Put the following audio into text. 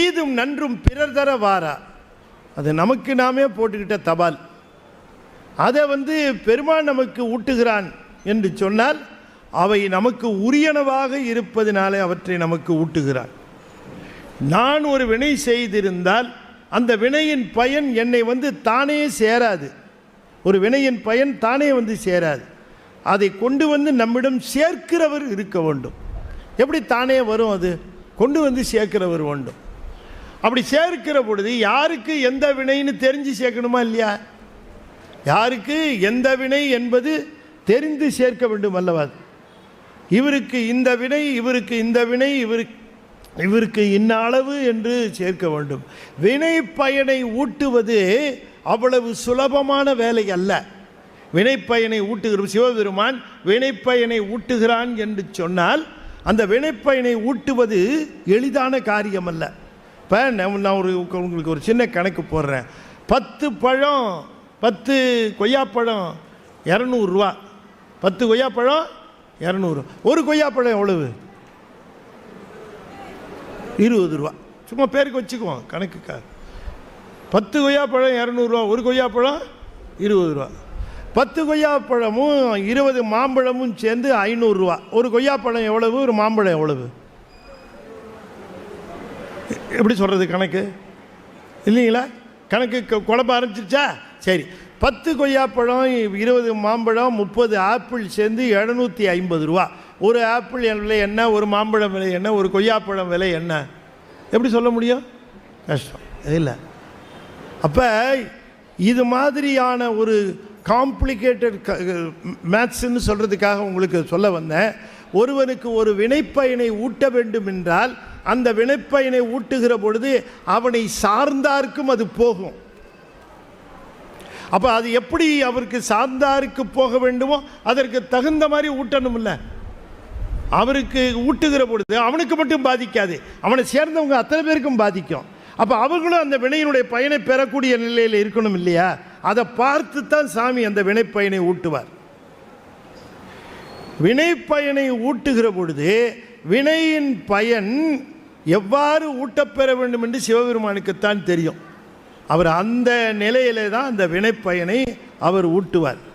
தீதும் நன்றும் பிறர் தர வாரா. அது நமக்கு நாமே போட்டுக்கிட்ட தபால். அதை வந்து பெருமான் நமக்கு ஊட்டுகிறான் என்று சொன்னால் அவை நமக்கு உரியனவாக இருப்பதினாலே அவற்றை நமக்கு ஊட்டுகிறான். நான் ஒரு வினை செய்திருந்தால் அந்த வினையின் பயன் என்னை வந்து தானே சேராது. ஒரு வினையின் பயன் தானே வந்து சேராது. அதை கொண்டு வந்து நம்மிடம் சேர்க்கிறவர் இருக்க வேண்டும். எப்படி தானே வரும் அது? கொண்டு வந்து சேர்க்கிறவர் வேண்டும். அப்படி சேர்க்கிற பொழுது யாருக்கு எந்த வினைன்னு தெரிஞ்சு சேர்க்கணுமா இல்லையா? யாருக்கு எந்த வினை என்பது தெரிந்து சேர்க்க வேண்டும் அல்லவா இவருக்கு இந்த வினை இவருக்கு இந்த வினை இவருக்கு இவருக்கு இன்ன அளவு என்று சேர்க்க வேண்டும். வினை பயனை ஊட்டுவது அவ்வளவு சுலபமான வேலை அல்ல. வினைப்பயனை ஊட்டுகிற சிவபெருமான் வினைப்பயனை ஊட்டுகிறான் என்று சொன்னால் அந்த வினைப்பயனை ஊட்டுவது எளிதான காரியம் அல்ல இப்போ நான் நான் ஒரு உங்களுக்கு ஒரு சின்ன கணக்கு போடுறேன். பத்து பழம் பத்து கொய்யாப்பழம் இரநூறுவா பத்து கொய்யாப்பழம் இரநூறு ஒரு கொய்யாப்பழம் எவ்வளவு? இருபது ரூபா. சும்மா பேருக்கு வச்சுக்குவோம் கணக்குக்காக. பத்து கொய்யாப்பழம் இரநூறுவா ஒரு கொய்யாப்பழம் இருபது ரூபா. பத்து கொய்யாப்பழமும் இருபது மாம்பழமும் சேர்ந்து ஐநூறுரூவா ஒரு கொய்யாப்பழம் எவ்வளவு? ஒரு மாம்பழம் எவ்வளவு? எப்படி சொல்கிறது கணக்கு? இல்லைங்களா? கணக்கு கு- குழப்ப ஆரம்பிச்சிருச்சா? சரி. பத்து கொய்யாப்பழம் இருபது மாம்பழம் முப்பது ஆப்பிள் சேர்ந்து எழுநூற்றி ஐம்பது ரூபா. ஒரு ஆப்பிள் விலை என்ன? ஒரு மாம்பழம் விலை என்ன? ஒரு கொய்யாப்பழம் விலை என்ன? எப்படி சொல்ல முடியும்? கஷ்டம். இல்லை. அப்போ இது மாதிரியான ஒரு காம்ப்ளிகேட்டட் மேத்ஸ்ன்னு சொல்கிறதுக்காக உங்களுக்கு சொல்ல வந்தேன். ஒருவனுக்கு ஒரு வினைப்பயனை ஊட்ட வேண்டும் என்றால் அந்த வினைப்பயனை ஊட்டுகிற பொழுது அவனை சார்ந்தார்க்கும் அது போகும். அப்போ அது எப்படி அவருக்கு சார்ந்தாருக்கு போக வேண்டுமோ அதற்கு தகுந்த மாதிரி ஊட்டணும்ல. அவருக்கு ஊட்டுகிற பொழுது அவனுக்கு மட்டும் பாதிக்காது. அவனை சேர்ந்தவங்க அத்தனை பேருக்கும் பாதிக்கும். அப்போ அவர்களும் அந்த வினையினுடைய பயனை பெறக்கூடிய நிலையில் இருக்கணும் இல்லையா? அதை பார்த்து தான் சாமி அந்த வினைப்பயனை ஊட்டுவார். வினைப்பயனை ஊட்டுகிற பொழுது வினையின் பயன் எவ்வாறு ஊட்டப்பெற வேண்டும் என்று சிவபெருமானுக்குத்தான் தெரியும். அவர் அந்த நிலையிலே தான் அந்த வினைப்பயனை அவர் ஊட்டுவார்.